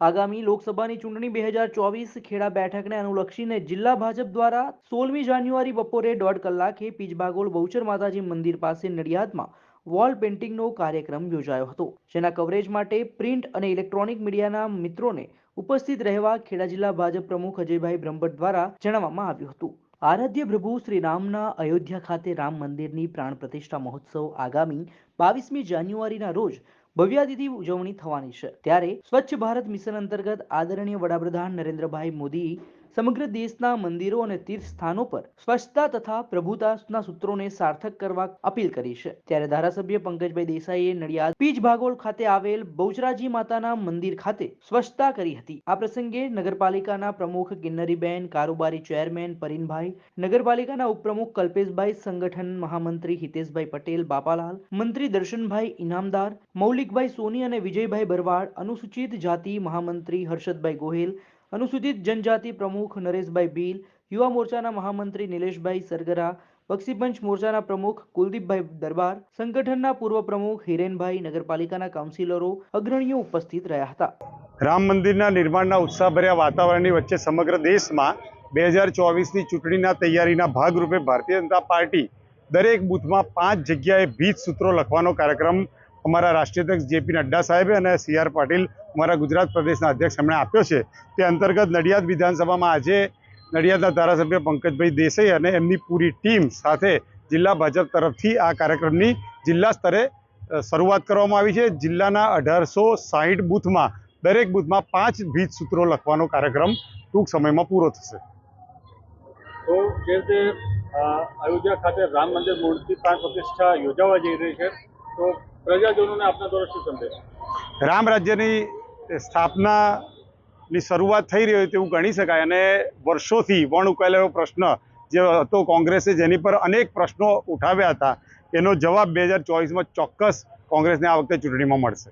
આગામી લોકસભાની ચૂંટણી બે હજાર ચોવીસ ખેડા બેઠકને અનુલક્ષીને જિલ્લા ભાજપ દ્વારા સોળમી જાન્યુઆરી બપોરે દોઢ કલાકે પીજબાગોળ બહુચર માતાજી મંદિર પાસે નડિયાદમાં વોલ પેઇન્ટિંગનો કાર્યક્રમ યોજાયો હતો, જેના કવરેજ માટે પ્રિન્ટ અને ઇલેક્ટ્રોનિક મીડિયાના મિત્રોને ઉપસ્થિત રહેવા ખેડા જિલ્લા ભાજપ પ્રમુખ અજયભાઈ બ્રહ્મભટ્ટ દ્વારા જણાવવામાં આવ્યું હતું. આરાધ્ય પ્રભુ શ્રી રામના અયોધ્યા ખાતે રામ મંદિરની પ્રાણ પ્રતિષ્ઠા મહોત્સવ આગામી બાવીસમી જાન્યુઆરીના રોજ ભવ્યાદિથી ઉજવણી થવાની છે. ત્યારે સ્વચ્છ ભારત મિશન અંતર્ગત આદરણીય વડાપ્રધાન નરેન્દ્રભાઈ મોદી સમગ્ર દેશના મંદિરો અને તીર્થ સ્થાનો પર સ્વચ્છતા તથા પ્રભુતાના સૂત્રોને સાર્થક કરવા અપીલ કરી છે. ત્યારે ધારાસભ્ય પંકજભાઈ દેસાઈએ નડિયાદ પીજ ભાગોળ ખાતે આવેલ બહુચરાજી માતાના મંદિર ખાતે સ્વચ્છતા કરી હતી. આ પ્રસંગે નગરપાલિકાના પ્રમુખ કિન્નરીબેન કારોબારી, ચેરમેન પરીનભાઈ, નગરપાલિકાના ઉપપ્રમુખ કલ્પેશભાઈ સંગઠન મહામંત્રી હિતેશભાઈ પટેલ, બાપાલાલ, મંત્રી દર્શનભાઈ ઇનામદાર, મૌલિકભાઈ સોની અને વિજયભાઈ ભરવાડ અનુસૂચિત જાતિ મહામંત્રી હર્ષદભાઈ ગોહિલ અનુસૂચિત જનજાતિ પ્રમુખ નરેશભાઈ ભીલ, યુવા મોરચાના મહામંત્રી નિલેશભાઈ સરગરા બક્ષીપંચ મોરચાના પ્રમુખ કુલદીપભાઈ દરબાર, સંગઠનના પૂર્વ પ્રમુખ હિરેનભાઈ નગરપાલિકાના કાઉન્સિલરો, અગ્રણીઓ ઉપસ્થિત રહ્યા હતા. રામ મંદિરના નિર્માણના ઉત્સાહભર્યા વાતાવરણની વચ્ચે સમગ્ર દેશમાં બે હજાર ચોવીસની ચૂંટણીના તૈયારીના ભાગરૂપે ભારતીય જનતા પાર્ટી દરેક બૂથમાં પાંચ જગ્યાએ ભીત સૂત્રો લખવાનો કાર્યક્રમ અમારા રાષ્ટ્રીય અધ્યક્ષ જેપી નડ્ડા સાહેબે અને સી આર પાટીલ અમારા ગુજરાત પ્રદેશના અધ્યક્ષ એમણે આપ્યો છે. તે અંતર્ગત નડિયાદ વિધાનસભામાં આજે નડિયાદના ધારાસભ્ય પંકજભાઈ દેસાઈ અને એમની પૂરી ટીમ સાથે જિલ્લા ભાજપ તરફથી આ કાર્યક્રમની જિલ્લા સ્તરે શરૂઆત કરવામાં આવી છે. જિલ્લાના અઢારસો સાહીઠ બૂથમાં, દરેક બૂથમાં પાંચ ભીત સૂત્રો લખવાનો કાર્યક્રમ ટૂંક સમયમાં પૂરો થશે. તો જે રીતે અયોધ્યા ખાતે રામ મંદિર મૂર્તિ પ્રતિષ્ઠા યોજાવા જઈ રહી છે, તો પ્રજાજનોને આપના દ્વારા શું સંદેશ? રામ રાજ્યની સ્થાપનાની શરૂઆત થઈ રહી હોય તેવું ગણી શકાય અને વર્ષોથી વણ ઉકેલેલો પ્રશ્ન જે હતો કોંગ્રેસે જેની પર અનેક પ્રશ્નો ઉઠાવ્યા હતા, એનો જવાબ બે હજાર ચોવીસમાં ચોક્કસ કોંગ્રેસને આ વખતે ચૂંટણીમાં મળશે.